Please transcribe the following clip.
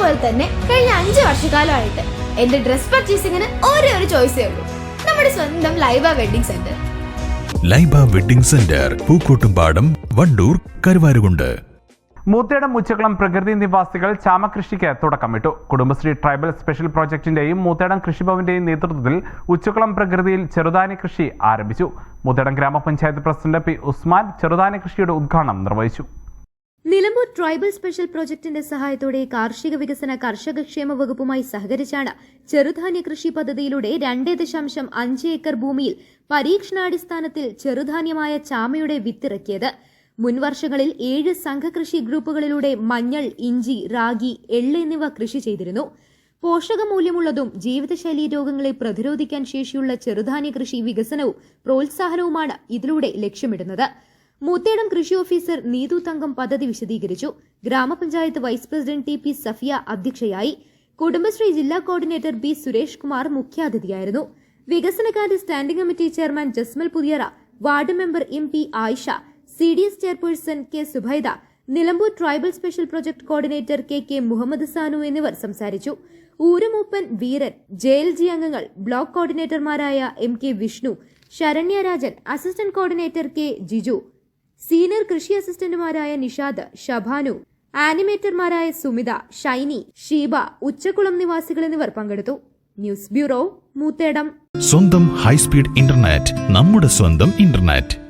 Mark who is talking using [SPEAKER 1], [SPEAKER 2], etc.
[SPEAKER 1] പോലെ തന്നെ കഴിഞ്ഞ അഞ്ച് വർഷക്കാലമായിട്ട് എന്റെ ഡ്രസ് പർച്ചേസിങ്ങിന് ഒരേ ഒരു ചോയ്സേ ഉള്ളൂ. നമ്മുടെ സ്വന്തം Laiba wedding centre
[SPEAKER 2] Laiba wedding centre Pookkottumpadam Wandoor Karuvarakundu.
[SPEAKER 3] Moothedam Muchakkulam പ്രകൃതി നിവാസികൾ ചാമകൃഷിക്ക് തുടക്കമിട്ടു. കുടുംബശ്രീ ട്രൈബൽ സ്പെഷ്യൽ പ്രോജക്ടിന്റെയും മൂത്തേടം കൃഷിഭവന്റെയും നേതൃത്വത്തിൽ ഉച്ചക്കുളം പ്രകൃതിയിൽ ചെറുധാന്യ കൃഷി ആരംഭിച്ചു. മൂത്തേടം ഗ്രാമപഞ്ചായത്ത് പ്രസിഡന്റ് പി ഉസ്മാൻ ചെറുധാന്യ കൃഷിയുടെ ഉദ്ഘാടനം നിർവഹിച്ചു.
[SPEAKER 4] നിലമ്പൂർ ട്രൈബൽ സ്പെഷ്യൽ പ്രോജക്ടിന്റെ സഹായത്തോടെ കാർഷിക വികസന കർഷക ക്ഷേമ വകുപ്പുമായി സഹകരിച്ചാണ് ചെറുധാന്യ കൃഷി പദ്ധതിയിലൂടെ രണ്ട് ദശാംശം അഞ്ച് ഏക്കർ ഭൂമിയിൽ പരീക്ഷണാടിസ്ഥാനത്തിൽ ചെറുധാന്യമായ ചാമയുടെ വിത്തിറക്കിയത്. മുൻവർഷങ്ങളിൽ ഏഴ് സംഘകൃഷി ഗ്രൂപ്പുകളിലൂടെ മഞ്ഞൾ ഇഞ്ചി റാഗി എള്ള് എന്നിവ കൃഷി ചെയ്തിരുന്നു. പോഷകമൂല്യമുള്ളതും ജീവിതശൈലി രോഗങ്ങളെ പ്രതിരോധിക്കാൻ ശേഷിയുള്ള ചെറുധാന്യ കൃഷി വികസനവും പ്രോത്സാഹനവുമാണ് ഇതിലൂടെ ലക്ഷ്യമിടുന്നത്. മൂത്തേടം കൃഷി ഓഫീസർ നീതു തങ്കം പദ്ധതി വിശദീകരിച്ചു. ഗ്രാമപഞ്ചായത്ത് vice president T P Safiya അധ്യക്ഷയായി. കുടുംബശ്രീ ജില്ലാ കോർഡിനേറ്റർ ബി സുരേഷ് കുമാർ മുഖ്യാതിഥിയായിരുന്നു. വികസനകാര്യ standing committee chairman Jasmal Puthiyara ward member M P Ayisha C D S chairperson K Subaida Nilambur tribal special project coordinator K K Muhammad Sanu എന്നിവർ സംസാരിച്ചു. ഊരമൂപ്പൻ Veeran J L G അംഗങ്ങൾ block കോർഡിനേറ്റർമാരായ M K Vishnu Saranyarajan assistant coordinator K Jiju senior കൃഷി അസിസ്റ്റന്റുമാരായ നിഷാദ് ഷബാനു ആനിമേറ്റർമാരായ സുമിത ഷൈനി ഷീബ ഉച്ചക്കുളം നിവാസികൾ എന്നിവർ പങ്കെടുത്തു. News bureau Moothedam.
[SPEAKER 2] സ്വന്തം ഹൈസ്പീഡ് ഇന്റർനെറ്റ് നമ്മുടെ സ്വന്തം ഇന്റർനെറ്റ്.